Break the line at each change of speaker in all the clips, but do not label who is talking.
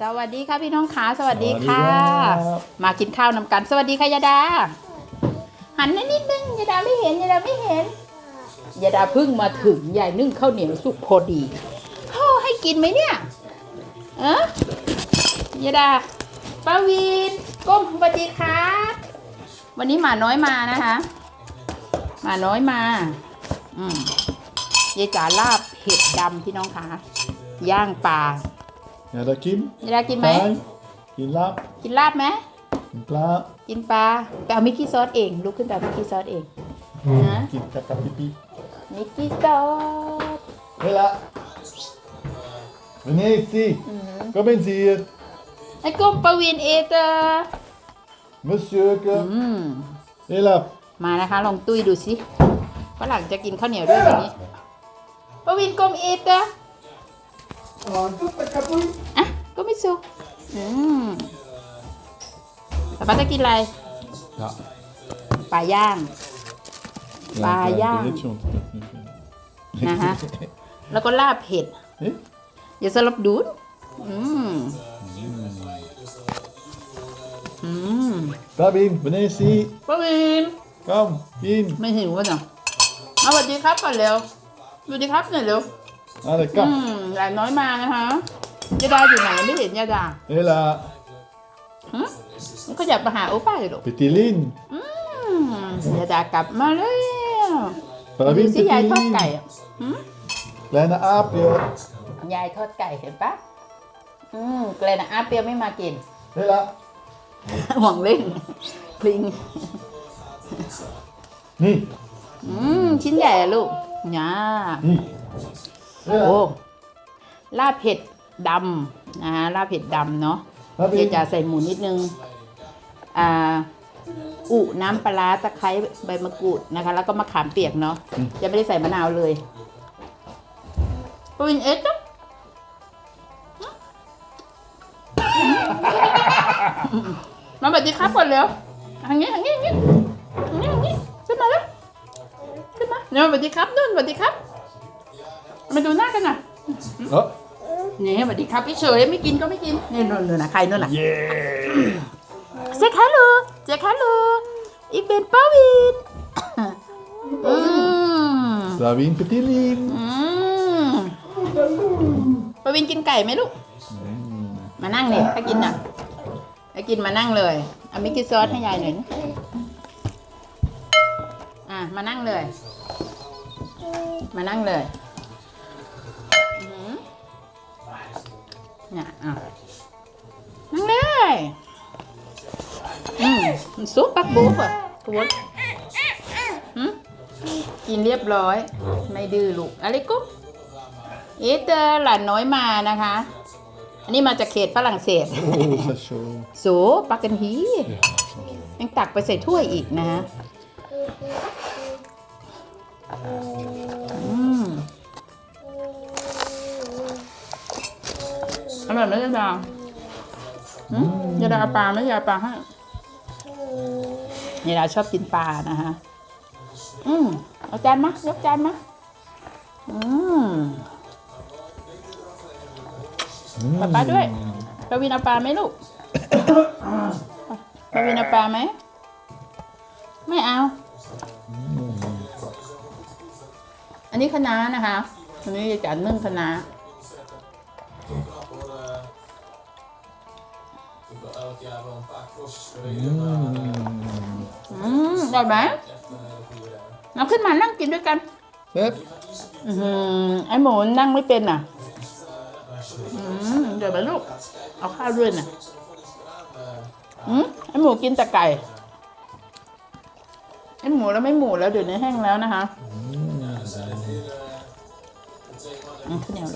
สวัสดีค่ะพี่น้องขาสวัสดีค่ะ
สวัสดีครับ
มากินข้าวนำกัน สวัสดีค่ะยาดา หันนิดนึงยาดาไม่เห็นยาดาไม่เห็น ยาดาเพิ่งมาถึงยายนึ่งข้าวเหนียวสุกพอดีเขาให้กินไหมเนี่ยเอะยาดาปาวีนก้มสวัสดีครับวันนี้หมาน้อยมานะคะหมาน้อยมา อืมยายจ๋าลาบเห็ดดำพี่น้องคะย่างปลา
Ja, dat Kim.
ยาดากินไหม
Pijn. Kim lap.
กินลาบไหม
Kim pla.
กินปลาไปเอามิกกี้ซอสเองลุกขึ้นไปเอามิกกี้ซอสเองนะ
Kim kaka pipi.
มิกกี้ซอส
Hela. Meneer ici. Kom eens hier.
ไอ้กลมปวีนเอเตอร์
Monsieur.
อืม
Hela.
มานะคะลองตุ้ยดูสิฝรั่งจะกินข้าวเหนียวด้วยวันนี้ปวีนกลมเอเตอร์อะก็ไม่สุกอืมป๊าป๊าจะกินอะไร
Ja.
ปลาย่าง
Ja,
Paar
een klein
jaar.
beetje, want ik heb nu veel.
นะคะแล้วก็ลาบเผ็ดอย่าสลับดูดอืม อืม
Babin, meneer ici.
ปวีน
Kom, Kim.
ไม่หิวกันเหรอเอาสวัสดีครับก่อนเร็วสวัสดีครับหน่อยเร็ว
Aan de
อื
kap.
มหลานน้อยมานะคะยาดาอยู่ไหนไม่เห็นยาดา
Hela.
หึมันก็อยากมาหาโอป้าอยู่หรอก
Petit Lin.
อืมยาดากลับมาแล้ วดู
Babin,
สิ
petit
ยายทอดไก่
Lin.
อะหึ
Kleine aapje.
ยายทอดไก่เห็นปะอืมเกรนอาเปียไม่มากิน
Hela.
หวังเล่นพลิง
Nee.
อืมชิ้นใหญ่อะลูกน่า
Nee.
โอ้
Hela.
ลาบเผ็ดดำนะฮะลาบเผ็ดดำเนาะเดี๋ยว
Babin.
จะใส่หมูนิดนึง อ่า อุน้ำปลาร้าตะไคร้ใบมะกรูดนะคะ แล้วก็มะขามเปียกเนาะจะไม่ได้ใส่มะนาวเลยปวินเอ็ดจ้ะมาสวัสดีครับก่อนเร็วทางนี้ทางนี้ทางนี้ทางนี้ทางนี้ขึ้นมาแล้วขึ้นมาเร็วสวัสดีครับนุ่นสวัสดีครับ มาดูหน้ากันหน่อย
Oh.
นี่สวัสดีครับพี่เฉยไม่กินก็ไม่กินนี่นุ่นนุ่นนะใครนุ่นน่ะ
Yeah.
Zeg hallo, zeg hallo. Ik ben Pauwien. mm.
Babin, petit Lin.
อืมปวินกินไก่ไหมลูก มานั่งเลยถ้ากินอะถ้ากินมานั่งเลยเอามิกกี้ซอสให้ยายหน่อยนะอะมานั่งเลย มานั่งเลยอื้อหือเนี่ยอะนั่งเลย อืมมันซุปปักบุ๊บอะกวนหืมกินเรียบร้อย ไม่ดื้อลูกอะไรกุ๊บเอเตอร์หลานน้อยมานะคะ อันนี้มาจากเขตฝรั่งเศส
Oh, dat is zo.
โสปักกันฮียังตักไปใส่ถ้วยอีกนะอืมอร่อยไหมยายดาวหืมยายดาวเอาปลาไหมยายเอาปลาให้ ยายดาวชอบกินปลานะคะอืมเอาจานมายกจานมา อืม
Mm.
ป๊าป๊าด้วยปวินเอาปลาไหมลูกปวินเอาปลาไหม ไม่เอา อันนี้คะน้านะคะ อันนี้จะนึ่งคะน้า อืมอร่อยไหม
echt een hele goede renner.
เอาขึ้นมานั่งกินด้วยกัน
Hup.
อือหือไอหมูนั่งไม่เป็นอะอืมเดี๋ยวไปลูก เอาข้าวด้วยน่ะอืมไอหมูกินแต่ไก่ ไอหมูแล้วไม่หมูแล้วเดี๋ยวนี้แห้งแล้วนะคะอืมข้าวเหนียว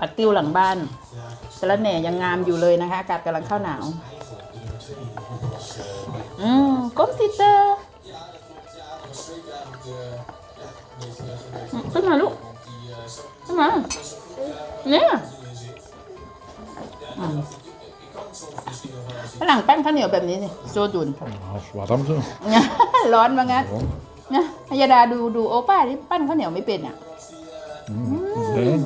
ผัดติวหลังบ้าน
Ja,
สะระแหน่ยังงามอยู่เลยนะคะอากาศกำลังเข้าหนาว อืมก้มสิเตอร์
Ja, dat was zeker eigenlijk eh, ja, een beetje weggeweest.
ขึ้นมาลูก
Want die eh, zat
ขึ้นมาเนี่ย
in zit. Ja, en dan dacht ik, ik, ik kan het soms misschien nog wel eens
ฝรั่งแป้งข้าวเหนียวแบบนี้สิโซดุน
Ja, is warm zo.
ร้อนมางั้น
Waarom?
นะพยาดาดูดูโอป้าที่ปั้นข้าวเหนียวไม่เป็นอะ
Bang.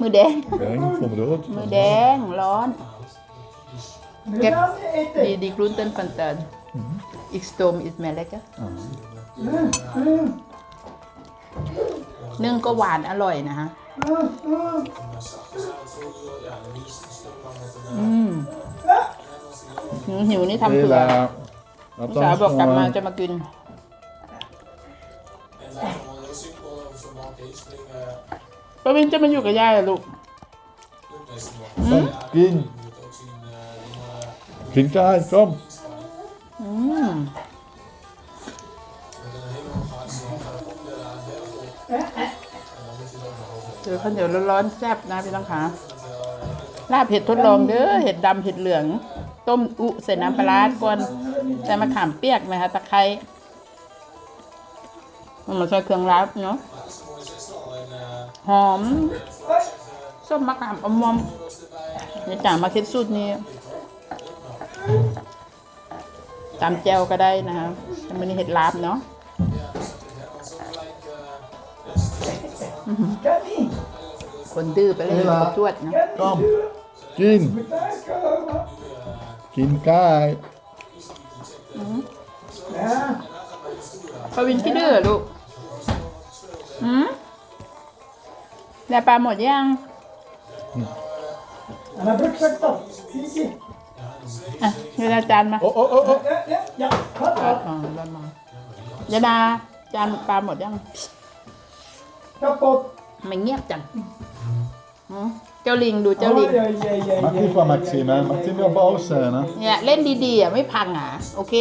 มือแดง
Bang, voor me dood.
มือแดงร้อน Ik heb die, die groenten van tuin. Ik stoom iets meer lekker. นึ่งก็หวานอร่อยนะฮะ
ja, de minste stuk van het
อืมหิวหิวนี่ทำเผื่อ
Hela.
ลู
Wat
กสาว
dan?
บอกกลับมา
Gewoon,
จะมากิน ป้าวินจะมาอยู่กับยายเหรอลูก
Lukt meestal wel.
Kom, Kien.
Je moet ook zien, eh, die mannen
Kien Kai, kom.
อืม
met een hele hoge hartslag eh, op de aan berg op. En dan moet je er ook nog over.
เจอข้าวเหนียวร้อนๆแซ่บนะพี่น้องคะลาบเห็ดทดลองเด้อเห็ดดำเห็ดเหลือง ต้มอุใส่น้ำปลาร้าก่อนใส่มะขามเปียกนะคะตะไคร้มันมาใส่เครื่องลาบเนาะ หอมส้มมะขามอมมอมนี่จ่ามาคิดสูตรนี้ตำแจวก็ได้นะคะแต่มันนี้เห็ดลาบเนาะคนดื้อไปเลยกับจวดเนาะ
Kom. Kien. Kien Kai.
ปาวินขี้ดื้อเหรอลูกหืม แล้วปลาหมดยัง
En mijn broek zakt af. Kiki.
อะเวลาจานมา
Oh, oh, oh, oh.
Ja, ja, ja. Wat
อ๋อ
wat?
ร้อนมายาดาจานปลาหมดยัง
Kapot.
ไม่เงียบจังหืมเจ้าลิงดูเจ้าลิง
Oh, ja, ja, ja,
Mag
ja,
niet van
ja,
Maxime,
ja,
hè.
ja,
Maxime
ja.
wil boos zijn, hè.
เนี่ยเล่นดีๆอะไม่พังอะโอเค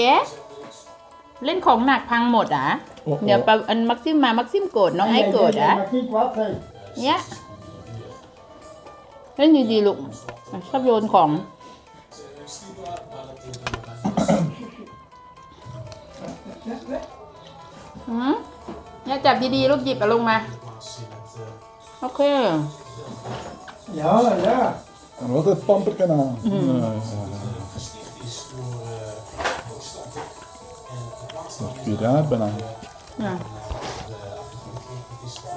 เล่นของหนักพังหมดอะ
โอ้โห
เดี๋ยวปะอันมักซิมมามักซิมโกรธน้องไอ้
Ja,
โกร
ja,
ธ
ja,
อะ
Maar kijk wat, hè.
เนี่ยเล่นดีๆลูกชอบโยนของ หืมเนี่ยจับดีๆลูกหยิบเอาลงมา โอเค
Ja, ja.
En wat het pamperken aan. Nee, ja, ja. Dat is piraat bijna.
อะ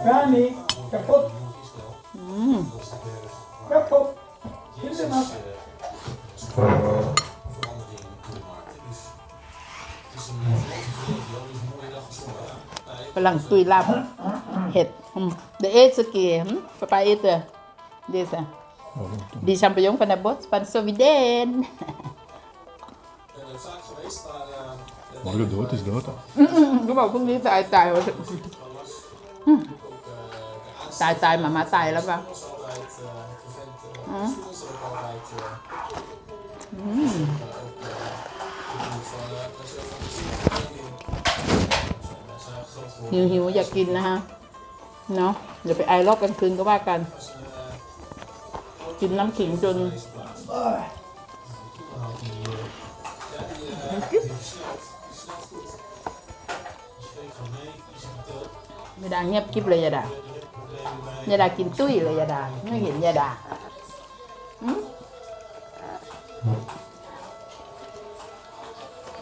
Ga niet.
Yapıp.
Hmm. Yapıp.
Şimdi bak. Palang tuy lap. Het.
De eerste keer. Papa eten. Deze.
Die champignon van de bot van Soviden.
Morgen dood is dood.
Doe maar, kom niet uit daar hoor. ตายตายว่าตายตายหมามาตายแล้วปะ
was altijd eh vervent. Uh, was er ook altijd. eh, van, eh, dat is ook van de zin. Dat zijn groot geworden.
หิวหิวอยากกินนะฮะ เนาะเดี๋ยวไปไอรอบกลางคืนก็ว่ากัน กินน้ำขิงจนยาดาเงียบกริบเลยยาดา ยาดากินตุ้ยเลยยาดา ไม่เห็นยาดา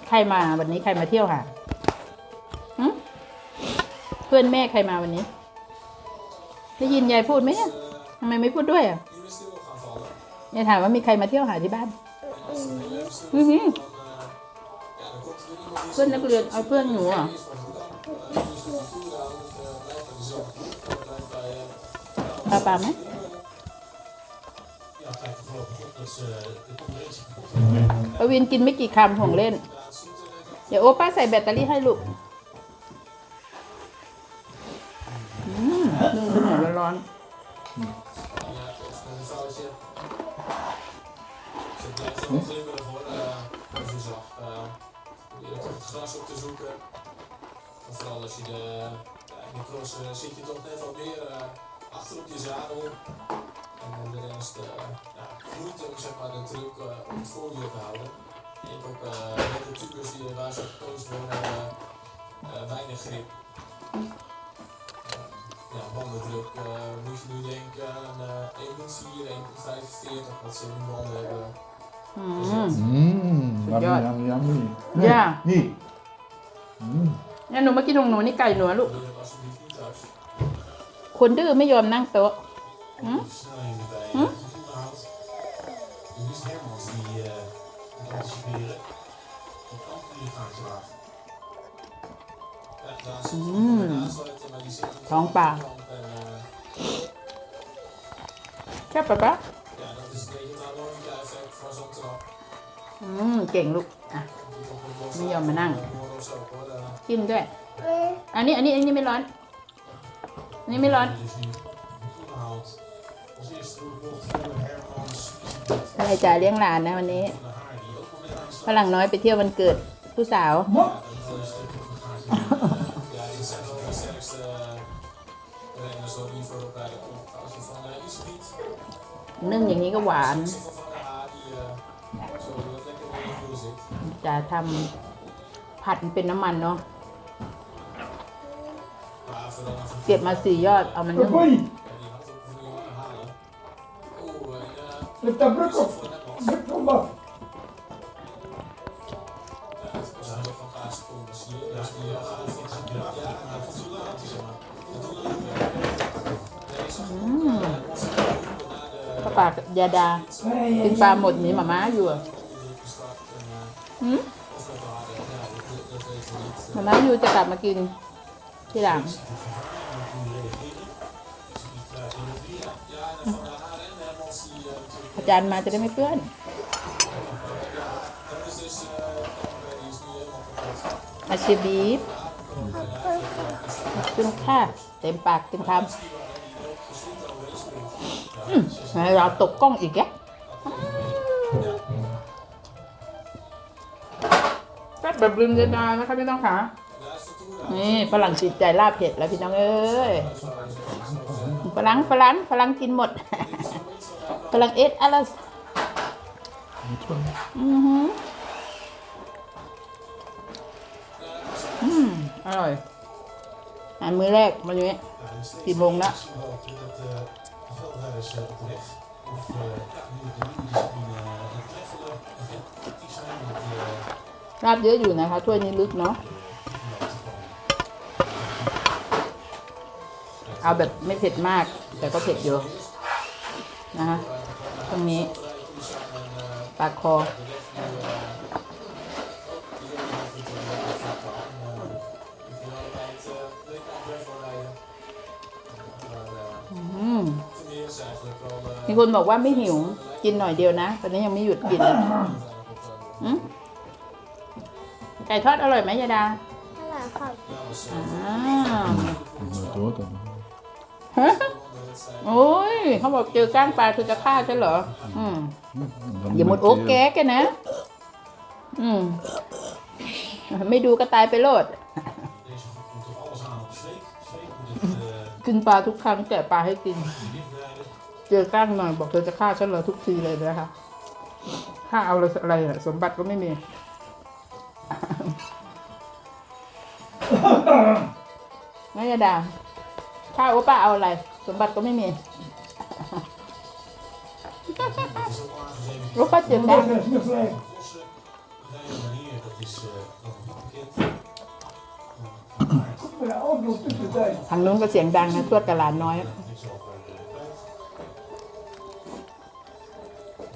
ใครมาวันนี้ใครมาเที่ยวค่ะหึเพื่อนแม่ใครมาวันนี้ ได้ยินยายพูดไหมทำไมไม่พูดด้วยอะยายถามว่ามีใครมาเที่ยวหาที่บ้านเพื่อนนักเรียนเอาเพื่อนหนูอะ อาปลาไหมปวินกินไม่กี่คำของเล่น เดี๋ยวโอป้าใส่แบตเตอรี่ให้ลูกนึ่งข้าวเหนียวร้อน
ๆ vooral als je de, de cross ziet je toch net wat meer achter op je zadel. En eh, de rest eh, ja, moeite om zeg maar, de druk eh, op het voorwiel te houden. Je hebt ook eh met de tubers die waar ze gekozen worden eh, eh, weinig grip. Eh, ja, bandendruk eh, moet je nu denken aan eh 1.4, 1.45 wat ze in hun banden hebben.
Mm.
Mmm, yummy,
Ja.
yummy, yummy.
Ja.
Nee. Mm.
งั้นหนูมากินของหนูนี่ไก่หนูอะลูก คนดื้อไม่ยอมนั่งโต๊ะ Hm?
De versnelling erbij.
Hm?
Als je het onderhoudt. Nu is het Hermans die eh moet anticiperen. Die kan die gaat je af. Ja, daar is
Mm.
het aansluiten, maar die zit aan de
Dankbaar.
kant en, eh,
แค่ปะปะ
Ja, dat is een beetje het alarmje effect van zo'n trap.
อืม เก่งลูก อะ
Die op het los
Niet aan mijn hang.
horen of zo hoor. eh.
กินด้วย อันนี้ อันนี้ อันนี้ไม่ร้อนอั นี่ไม่ร้อน
อะ
ไรจ่าเลี้ยงหลานนะวันนี้ฝรั่งน้อยไปเที่ยววันเกิดผู้สาว นึ่งอย่างนี้ก็หวานจะทำผัดเป็นน้ำมันเนาะ เก็บมาสี่ยอด เอามันยัง
Какой? Это Брыков. Брыкова. М.
ข้าวปากยาดา กินปลาหมดนีหมาม้าอยู่อะหืมหมาม้าอยู่จะกลับมากิน ที่หลังอาจารย์มาจะได้ไม่เปื้อนอาชีบีฟกินค่ะ เต็มปากเต็มคำเราตกกล้องอีกแกก็แบบลืมเดดานะคะพี่น้องคะ นี่ฝรั่งจิตใจลาบเผ็ดแล้วพี่น้องเอ้ยฝรั่งฝรั่งฝรั่งกินหมดฝรั่งเอสอะไรอือหืออืมอร่อยอันมื้อแรกวันนี้กี่โมงละ
Dat eh, veldrijders eh, op de weg. Of eh, ja, nu de nieuwe discipline eh, het levelen. Die zijn met eh,
ราบเยอะอยู่นะคะถ้วยนี้ลึกเนาะ เอาแบบไม่เผ็ดมาก แต่ก็เผ็ดเยอะนะคะตรงนี้ปากคออืมมีคนบอกว่าไม่หิว กินหน่อยเดียวนะ ตอนนี้ยังไม่หยุดกินเลยอืมไก่ทอดอร่อยไหมยาดา
อร่อยค่ะ
อ่า
Met dood dan.
ฮะโอ้ยเขาบอกเจอก้างปลาเธอจะฆ่าฉันเหรอ อืม
Dan
อย่าหมด
met
โอ๊ก
die,
แก๊กกันนะ อืม ไม่ดูก็ตายไปโลด
Deze groep komt er alles aan op zweek. Zweek moet het eh,
กินปลาทุกครั้งแกะปลาให้กิน
dichtrijden.
เจอก้างหน่อยบอกเธอจะฆ่าฉันเหรอทุกทีเลยนะคะฆ่าเอาอะไรอะสมบัติก็ไม่มีไม่ยาดา ข้าวโอป้าเอาอะไร สมบัติก็ไม่มี
Het is ook aangegeven
โอป้าเจ็บ
Dat
นะ
is mijn vlees.
lossen. De ene manier, dat is eh, nog een pakket.
Maar de auto tussen tijd.
ทางนู้นก็เสียงดังนะทวดกับหลานน้อย
Niks over eh, kwijt.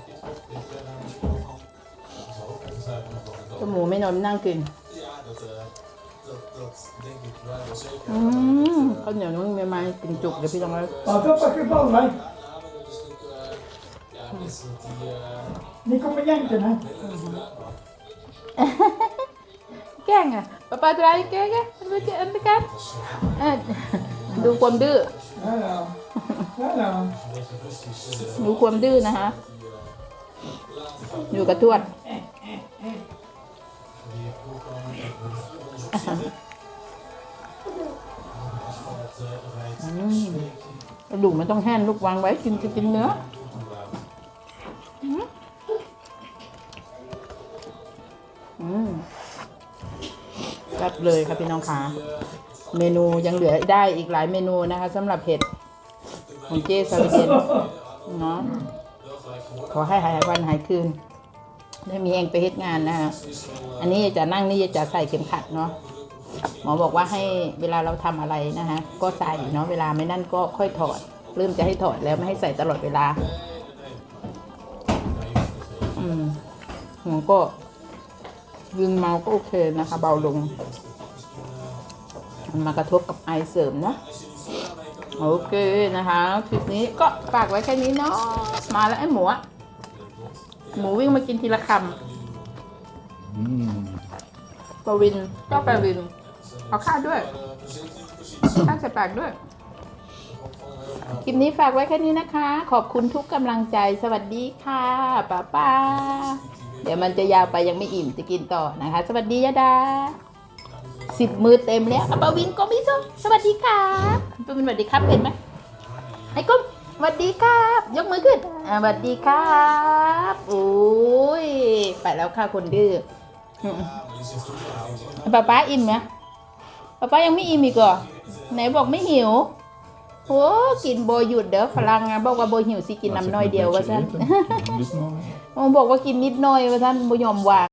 Dit dit, eh, naar de spoor van. Zo, dat zijn we nog wel
ก็
gekomen.
หมูไม่นอนนั่งกิน อืมข้าวเหนียวนุ่มไม่มากินจุกเดี๋ยวพี่ต้องเลย
Maar dat pak ik wel, hè.
Ja, maar dat is natuurlijk, eh, ja, dit is dat die, eh,
Niet komen janken, hè.
hele goede aanpak.
แกล้งอะป้าป้าจะไรแกล้งอะไปเจออันตกัน
Dat is eh,
เออดูความดื้อ
Ja, ja. Ja, ja.
een beetje rustig. eh,
ดูความดื้อนะคะ
die, eh, laten gaan.
อยู่กับทวด
Die voorkomen dat
กระดูกมันต้องแห้งลูกวางไว้กินจะกินเนื้อรับเลยครับพี่น้องขาเมนูยังเหลือได้อีกหลายเมนูนะคะสำหรับเห็ดของเจสวีเดนเนาะขอให้หายวันหายคืน ได้มีเองไปเฮ็ดงานนะคะอันนี้จะนั่งนี่จะใส่เข็มขัดเนาะหมอบอกว่าให้เวลาเราทำอะไรนะคะก็ใส่เนาะเวลาไม่นั่นก็ค่อยถอดเริ่มจะให้ถอดแล้วไม่ให้ใส่ตลอดเวลา อืมหัวก็ยิงเมาก็โอเคนะคะ เบาลงมากระทบกับไอเสริมนะโอเคนะคะคลิปนี้ก็ฝากไว้แค่นี้เนาะมาแล้วไอ้หมูอะ หมูวิ่งมากินทีละคำ
อืม
ปวินก็ปวิน เอาข้าวด้วย ข้าวใส่ปากด้วย คลิปนี้ฝากไว้แค่นี้นะคะ ขอบคุณทุกกำลังใจ สวัสดีค่ะป้าป้า เดี๋ยวมันจะยาวไปยังไม่อิ่มจะกินต่อนะคะ สวัสดียะดาสิบมือเต็มแล้วอะปวินก็มีส้มสวัสดีครับปวินสวัสดีครับเป็นไหมไอ้ก้ม สวัสดีครับ ยกมือขึ้นอะสวัสดีครับโอ้ยไปแล้วค่ะคนดื้อป๊าป๊าอิ่มไหมป๊าป๊ายังไม่อิ่มอีกเหรอไหนบอกไม่หิวโอ้กินโบหยุดเด้อฝรั่งอะบอกว่าโบหิวสิกินน้ำน้อยเดียวว่าท่าน
Lite more.
โอ้บอกว่ากินนิดหน่อยว่าท่านโบยอมวาง